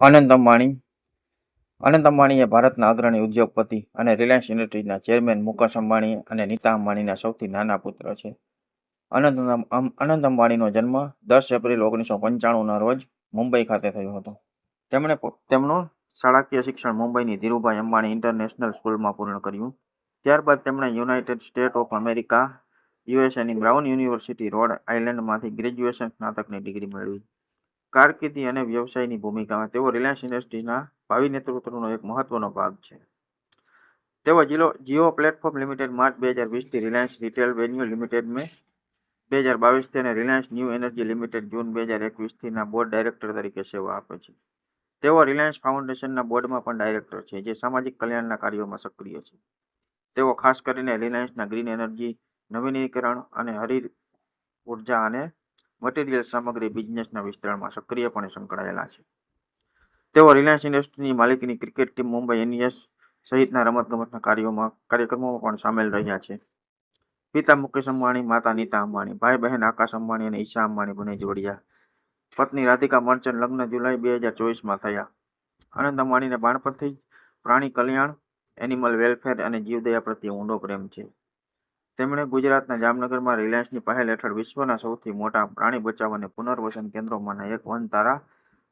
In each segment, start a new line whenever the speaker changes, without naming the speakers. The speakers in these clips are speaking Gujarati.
અનંત અંબાણી. અનંત અંબાણી એ ભારતના અગ્રણી ઉદ્યોગપતિ અને રિલાયન્સ ઇન્ડસ્ટ્રીઝના ચેરમેન મુકેશ અંબાણી અને નીતા અંબાણીના સૌથી નાના પુત્ર છે. અનંત અનંત અંબાણીનો જન્મ દસ એપ્રિલ ઓગણીસો પંચાણુંના રોજ મુંબઈ ખાતે થયો હતો. તેમણે તેમનું શાળાકીય શિક્ષણ મુંબઈની ધીરુભાઈ અંબાણી ઇન્ટરનેશનલ સ્કૂલમાં પૂર્ણ કર્યું. ત્યારબાદ તેમણે યુનાઇટેડ સ્ટેટ ઓફ અમેરિકા, યુએસએની બ્રાઉન યુનિવર્સિટી રોડ આઇલેન્ડમાંથી ગ્રેજ્યુએશન સ્નાતકની ડિગ્રી મેળવી. કારકિર્દી અને વ્યવસાયની ભૂમિકામાં તેઓ રિલાયન્સ ઇન્ડસ્ટ્રીના ભાવિ નેતૃત્વનો એક મહત્વનો ભાગ છે. તેઓ જીલો, જીઓ પ્લેટફોર્મ લિમિટેડ માર્ચ બે હજાર વીસથી Reliance retail venue limited May બે હજાર બાવીસથી અને Reliance new energy limited June બે હજાર એકવીસથીના બોર્ડ ડાયરેક્ટર તરીકે સેવા આપે છે. તેઓ રિલાયન્સ ફાઉન્ડેશનના બોર્ડમાં પણ ડાયરેક્ટર છે, જે સામાજિક કલ્યાણના કાર્યોમાં સક્રિય છે. તેઓ ખાસ કરીને રિલાયન્સના ગ્રીન એનર્જી નવીનીકરણ અને હરિત ઊર્જા અને મટીરિયલ સામગ્રી બિઝનેસના વિસ્તરણમાં સક્રિયપણે સંકળાયેલા છે. તેઓ રિલાયન્સ ઇન્ડસ્ટ્રીની માલિકીની ક્રિકેટ ટીમ મુંબઈ એનએસ સહિતના રમતગમતના કાર્યોમાં, કાર્યક્રમોમાં પણ સામેલ રહ્યા છે. પિતા મુકેશ અંબાણી, માતા નીતા અંબાણી, ભાઈ બહેન આકાશ અંબાણી અને ઈશા અંબાણી બંને જોડિયા. પત્ની રાધિકા મર્ચન્ટ લગ્ન જુલાઈ બે હજાર ચોવીસમાં થયા. આનંદ અંબાણીને બાળપણથી જ પ્રાણી કલ્યાણ, એનિમલ વેલફેર અને જીવદયા પ્રત્યે ઊંડો પ્રેમ છે. તેમણે ગુજરાતના જામનગરમાં રિલાયન્સની પહેલ હેઠળ વિશ્વના સૌથી મોટા પ્રાણી બચાવ અને પુનર્વસન કેન્દ્રોમાંના એક Vantara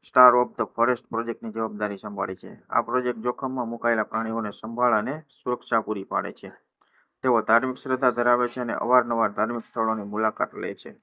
star of the forest પ્રોજેક્ટની જવાબદારી સંભાળી છે. આ પ્રોજેક્ટ જોખમમાં મુકાયેલા પ્રાણીઓને સંભાળ અને સુરક્ષા પૂરી પાડે છે. તેઓ ધાર્મિક શ્રદ્ધા ધરાવે છે અને અવારનવાર ધાર્મિક સ્થળોની મુલાકાત લે છે.